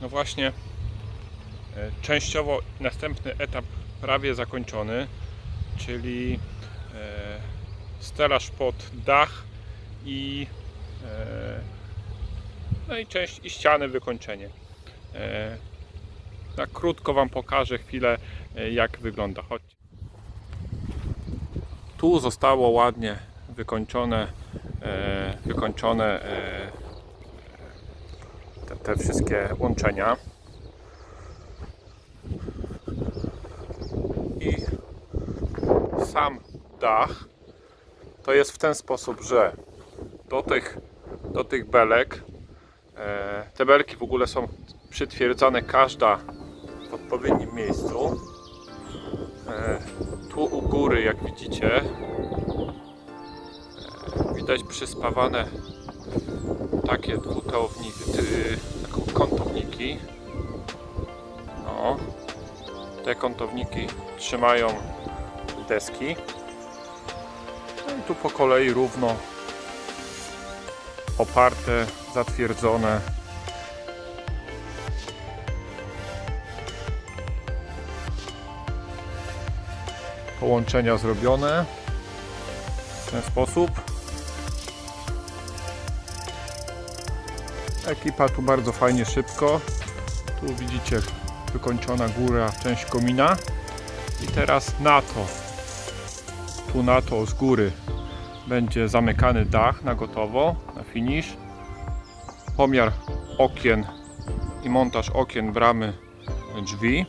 właśnie e, częściowo następny etap prawie zakończony, czyli e, stelaż pod dach i e, no i część i ściany wykończenie. Tak krótko Wam pokażę chwilę jak wygląda. Chodźcie. Tu zostało ładnie wykończone, wykończone te, wszystkie łączenia. I sam dach to jest w ten sposób, że do tych, do tych belek e, te belki w ogóle są przytwierdzane każda w odpowiednim miejscu. E, tu u góry, jak widzicie, e, widać przyspawane takie dwutowniki, kątowniki. No, te kątowniki trzymają deski. No i tu po kolei równo oparte, zatwierdzone. Połączenia zrobione w ten sposób. Ekipa tu bardzo fajnie szybko. Tu widzicie wykończona góra, część komina. I teraz na to, tu na to z góry będzie zamykany dach na gotowo, na finish. Pomiar okien i montaż okien, bramy, drzwi.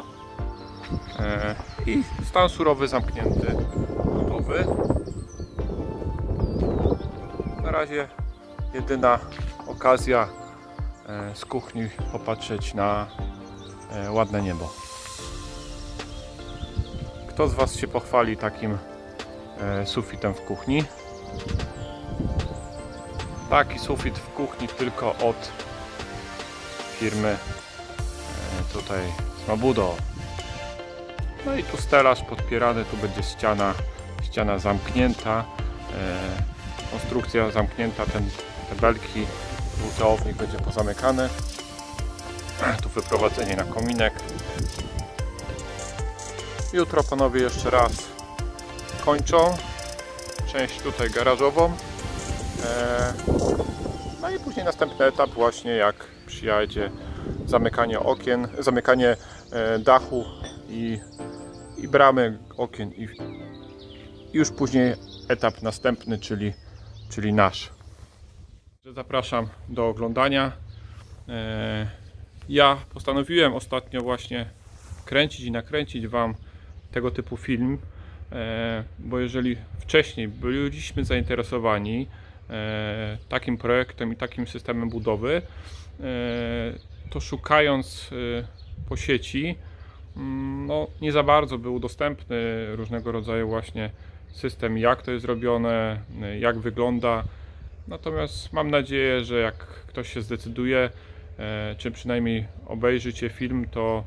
E, I stan surowy zamknięty, gotowy. Na razie jedyna okazja z kuchni popatrzeć na e, ładne niebo. Kto z Was się pochwali takim e, sufitem w kuchni? Taki sufit w kuchni tylko od firmy e, tutaj Smabudo. No i tu stelaż podpierany, tu będzie ściana, ściana zamknięta, e, konstrukcja zamknięta, ten, te belki, dwuteownik będzie pozamykany. Tu wyprowadzenie na kominek. Jutro panowie jeszcze raz kończą część tutaj garażową. E, No i później następny etap właśnie jak przyjadzie zamykanie okien, zamykanie e, dachu i, i bramy okien i już później etap następny, czyli, czyli nasz. Zapraszam do oglądania. E, Ja postanowiłem ostatnio właśnie kręcić i nakręcić Wam tego typu film, e, bo jeżeli wcześniej byliśmy zainteresowani e, takim projektem i takim systemem budowy, to szukając po sieci, mm, no, nie za bardzo był dostępny różnego rodzaju właśnie system, jak to jest robione, jak wygląda. Natomiast mam nadzieję, że jak ktoś się zdecyduje, e, czy przynajmniej obejrzycie film, to,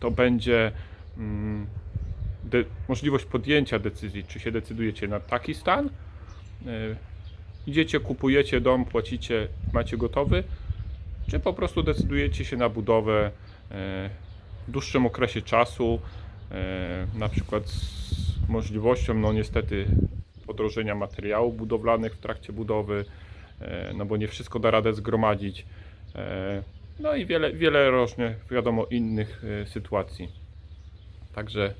to będzie mm, de- możliwość podjęcia decyzji, czy się decydujecie na taki stan. E, Idziecie, kupujecie dom, płacicie, macie gotowy, czy po prostu decydujecie się na budowę e, w dłuższym okresie czasu, na przykład z możliwością, no niestety, podrożenia materiałów budowlanych w trakcie budowy, e, no bo nie wszystko da radę zgromadzić. E, No i wiele, wiele różnych, wiadomo, innych e, sytuacji. Także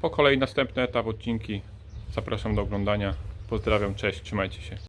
po kolei następny etap odcinki. Zapraszam do oglądania. Pozdrawiam, cześć, trzymajcie się.